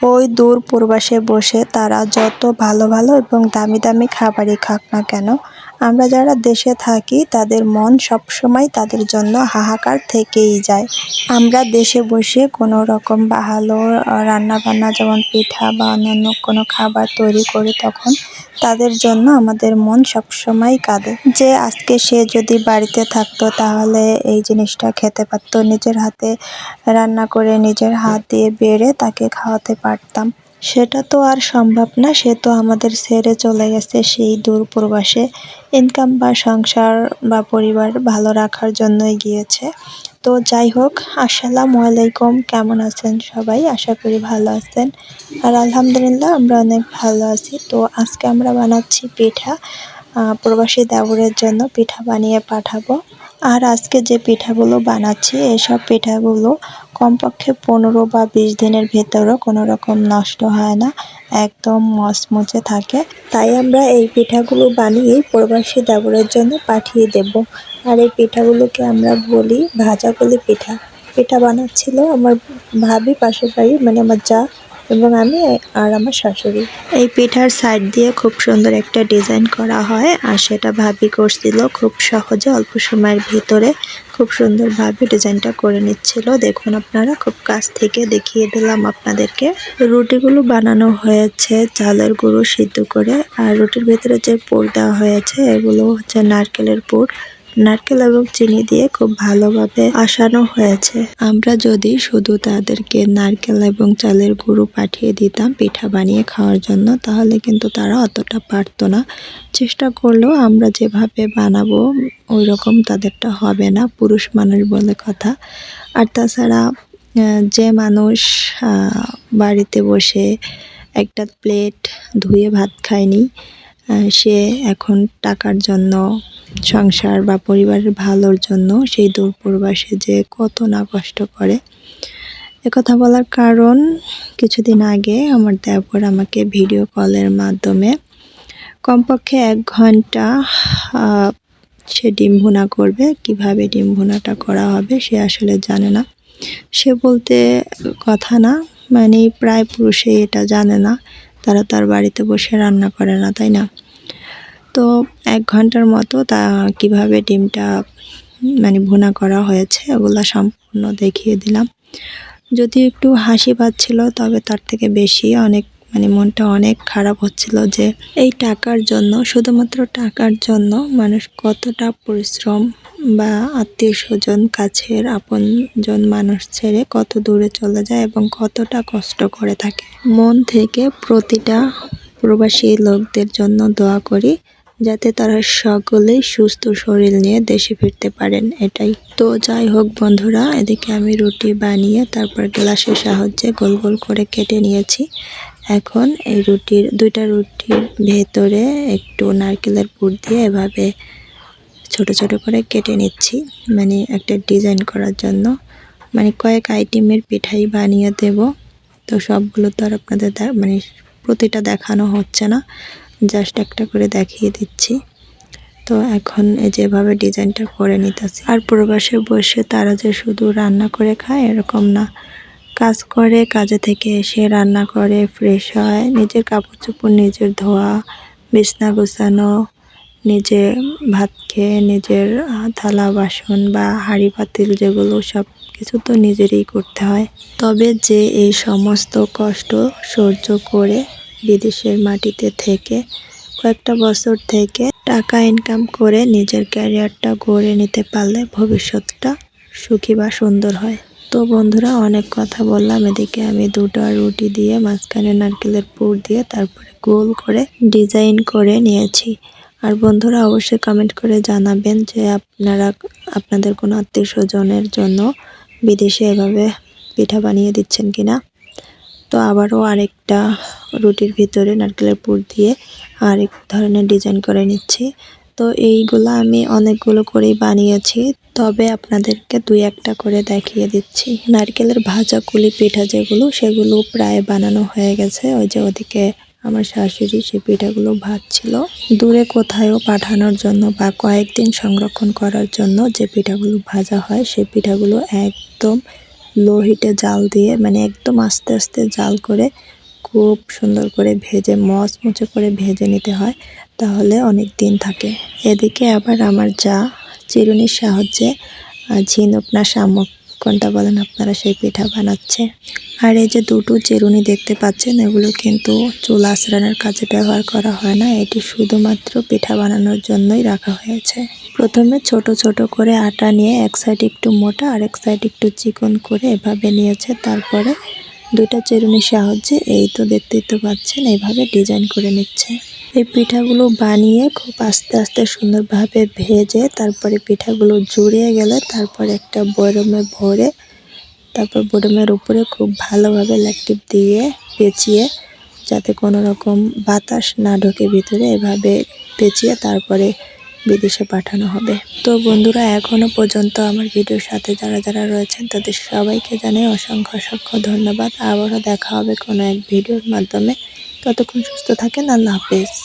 ওই দূর প্রবাসে বসে তারা যত ভালো ভালো এবং দামি দামি খাবারই খাক না কেন, আমরা যারা দেশে থাকি তাদের মন সবসময় তাদের জন্য হাহাকার থেকেই যায়। আমরা দেশে বসে কোনো রকম ভালো রান্নাবান্না, যেমন পিঠা বা অন্যান্য কোনো খাবার তৈরি করি তখন তাদের জন্য আমাদের মন সবসময় কাঁদে। যে আজকে সে যদি বাড়িতে থাকতো, তাহলে এই জিনিসটা খেতে পারতো। নিজের হাতে রান্না করে নিজের হাত দিয়ে বেড়ে তাকে খাওয়াতে পারতাম। সেটা তো আর সম্ভব না, সে তো আমাদের ছেড়ে চলে গেছে সেই দূর প্রবাসে। ইনকাম বা সংসার বা পরিবার ভালো রাখার জন্যই গিয়েছে। তো যাই হোক, আসসালামু আলাইকুম। কেমন আছেন সবাই? আশা করি ভালো আছেন। আর আলহামদুলিল্লাহ, আমরা অনেক ভালো আছি। তো আজকে আমরা বানাচ্ছি পিঠা। প্রবাসী দেবরের জন্য পিঠা বানিয়ে পাঠাবো। আর আজকে যে পিঠাগুলো বানাচ্ছি, এসব পিঠাগুলো কমপক্ষে পনেরো বা বিশ দিনের ভেতরও কোনো রকম নষ্ট হয় না, একদম মচমচে থাকে। তাই আমরা এই পিঠাগুলো বানিয়েই প্রবাসী দেবরের জন্য পাঠিয়ে দেব। আর এই পিঠাগুলোকে আমরা বলি ভাজাগুলি পিঠা। পিঠা বানাচ্ছিল আমার ভাবি পাশের বাড়ি মানে আমার যা এবং আমি আর আমার শাশুড়ি। এই পিঠার সাইড দিয়ে খুব সুন্দর একটা ডিজাইন করা হয় আর সেটা ভাবি করছিল খুব সহজে অল্প সময়ের ভিতরে খুব সুন্দর সুন্দরভাবে ডিজাইনটা করে নিচ্ছিল। দেখুন আপনারা, খুব কাছ থেকে দেখিয়ে দিলাম আপনাদেরকে। রুটিগুলো বানানো হয়েছে, চালের গুঁড়ো সিদ্ধ করে, আর রুটির ভিতরে যে পুর দেওয়া হয়েছে, এগুলো হচ্ছে নারকেলের পুর নারকেল এবং চিনি দিয়ে খুব ভালোভাবে আসানো হয়েছে। আমরা যদি শুধু তাদেরকে নারকেল এবং চালের গুঁড়ো পাঠিয়ে দিতাম পিঠা বানিয়ে খাওয়ার জন্য, তাহলে কিন্তু তারা অতটা পারতো না। চেষ্টা করলেও আমরা যেভাবে বানাবো ওই রকম তাদেরটা হবে না, পুরুষ মানুষ বলে কথা। আর তাছাড়া যে মানুষ বাড়িতে বসে একটা প্লেট ধুয়ে ভাত খায়নি সে এখন টাকার জন্য সংসার বা পরিবারের ভালোর জন্য সেই দূর প্রবাসে যে কত না কষ্ট করে। কথা বলার কারণ, কিছুদিন আগে আমার দেবর আমাকে ভিডিও কলের মাধ্যমে কমপক্ষে এক ঘণ্টা সে ডিম ভুনা করবে, কীভাবে ডিম ভুনাটা করা হবে সে আসলে জানে না। সে বলতে কথা না মানে প্রায় পুরুষে এটা জানে না, তারা তার বাড়িতে বসে রান্না করে না, তাই না? তো এক ঘণ্টার মতো তা কীভাবে ডিমটা মানে ভুনা করা হয়েছে ওগুলো সম্পূর্ণ দেখিয়ে দিলাম। যদি একটু হাসি পাচ্ছিল, তবে তার থেকে বেশি অনেক মানে মনটা অনেক খারাপ হচ্ছিল যে এই টাকার জন্য, শুধুমাত্র টাকার জন্য মানুষ কতটা পরিশ্রম বা আত্মীয় স্বজন, কাছের আপনজন মানুষ ছেড়ে কত দূরে চলে যায় এবং কতটা কষ্ট করে থাকে। মন থেকে প্রতিটা প্রবাসী লোকদের জন্য দোয়া করি যাতে তারা সকলেই সুস্থ শরীর নিয়ে দেশে ফিরতে পারেন, এটাই। তো যাই হোক বন্ধুরা, এদিকে আমি রুটি বানিয়ে তারপর গ্লাসের সাহায্যে গোল গোল করে কেটে নিয়েছি। এখন এই রুটির, দুইটা রুটির ভেতরে একটু নারকেলের পুর দিয়ে এভাবে ছোট ছোট করে কেটে নিচ্ছি মানে একটা ডিজাইন করার জন্য। মানে কয়েক আইটেমের পিঠাই বানিয়ে দেব। তো সবগুলো তো আর আপনাদের মানে প্রতিটা দেখানো হচ্ছে না। জাস্ট একটা করে দেখিয়ে দিচ্ছি। তো এখন যেভাবে ডিজাইনটা করে নিতেছি। আর প্রবাসে বসে তারা যে শুধু রান্না করে খায় এরকম না। কাজ করে, কাজে থেকে এসে রান্না করে ফ্রেশ হয়। নিজের কাপড় চোপড় নিজের ধোয়া, বিছনা গোছানো, নিজে ভাত খেয়ে নিজের থালা বাসন বা হাঁড়ি পাতিল যেগুলো সব কিছু তো নিজেরই করতে হয়। তবে যে এই সমস্ত কষ্ট সহ্য করে বিদেশের মাটিতে থেকে কয়েকটা বছর থেকে টাকা ইনকাম করে নিজের ক্যারিয়ারটা গড়ে নিতে পারলে ভবিষ্যৎটা সুখী বা সুন্দর হয়। তো বন্ধুরা, অনেক কথা বললাম। এদিকে আমি দুটো রুটি দিয়ে মাঝখানে নারকেলের পুর দিয়ে তারপরে গোল করে ডিজাইন করে নিয়েছি। আর বন্ধুরা, অবশ্যই কমেন্ট করে জানাবেন যে আপনারা, আপনাদের কোনো আত্মীয় স্বজনের জন্য বিদেশে এভাবে পিঠা বানিয়ে দিচ্ছেন কিনা। তো আবারও আরেকটা রুটির ভিতরে নারকেলের পুর দিয়ে আরেক ধরনের ডিজাইন করে নিচ্ছি। তো এইগুলো আমি অনেকগুলো করেই বানিয়েছি, তবে আপনাদেরকে দুই একটা করে দেখিয়ে দিচ্ছি। নারকেলের ভাজা কুলি পিঠা যেগুলো, সেগুলো প্রায় বানানো হয়ে গেছে। ওই যে ওদিকে আমার শাশুড়ি সে পিঠাগুলো ভাজছিল। দূরে কোথায়ও পাঠানোর জন্য বা কয়েকদিন সংরক্ষণ করার জন্য যে পিঠাগুলো ভাজা হয়, সে পিঠাগুলো একদম লো হিটে জাল দিয়ে মানে একদম আস্তে আস্তে জাল করে খুব সুন্দর করে ভেজে মচমচে করে ভেজে নিতে হয়, তাহলে অনেক দিন থাকে। এদিকে আবার আমার যা চিরুনির সাহায্যে ঝিনুক না শামুক কোনটা বলেন আপনারা সেই পিঠা বানাচ্ছে। আর এই যে দুটো চিরুনি দেখতে পাচ্ছেন, এগুলো কিন্তু চুল আঁচড়ানোর কাজে ব্যবহার করা হয় না। এটি শুধুমাত্র পিঠা বানানোর জন্যই রাখা হয়েছে। প্রথমে ছোট ছোট করে আটা নিয়ে এক সাইড একটু মোটা আর এক সাইড একটু চিকন করে এভাবে নিয়েছে। তারপরে দুইটা চিরুনির সাহায্যে এই তো দেখতেই তো পাচ্ছেন, এইভাবে ডিজাইন করে নিচ্ছে। এই পিঠাগুলো বানিয়ে খুব আস্তে আস্তে সুন্দরভাবে ভেজে তারপরে পিঠাগুলো জুড়িয়ে গেলে তারপর একটা বয়রমে ভরে, তারপর বয়রমের উপরে খুব ভালোভাবে ল্যাকটিপ দিয়ে পেঁচিয়ে, যাতে কোনো রকম বাতাস না ঢোকে ভিতরে, এভাবে পেঁচিয়ে তারপরে বিদেশে পাঠানো হবে। তো বন্ধুরা, এখনও পর্যন্ত আমার ভিডিওর সাথে যারা যারা রয়েছেন, তাদের সবাইকে জানাই অসংখ্য অসংখ্য ধন্যবাদ। আবারও দেখা হবে কোনো এক ভিডিওর মাধ্যমে। ততক্ষণ সুস্থ থাকেন। আল্লাহ হাফেজ।